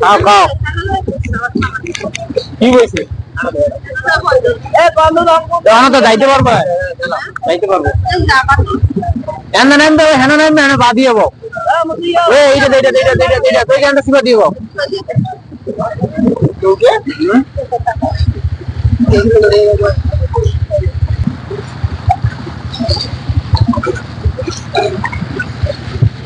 খাও খাও। কি হয়েছে তো যাইতে পারবে যাইতে পারবে। দিয়ে এইটা এইটা এইটা এইটা এইটা তুই কেন সিবা দিব কি দিবে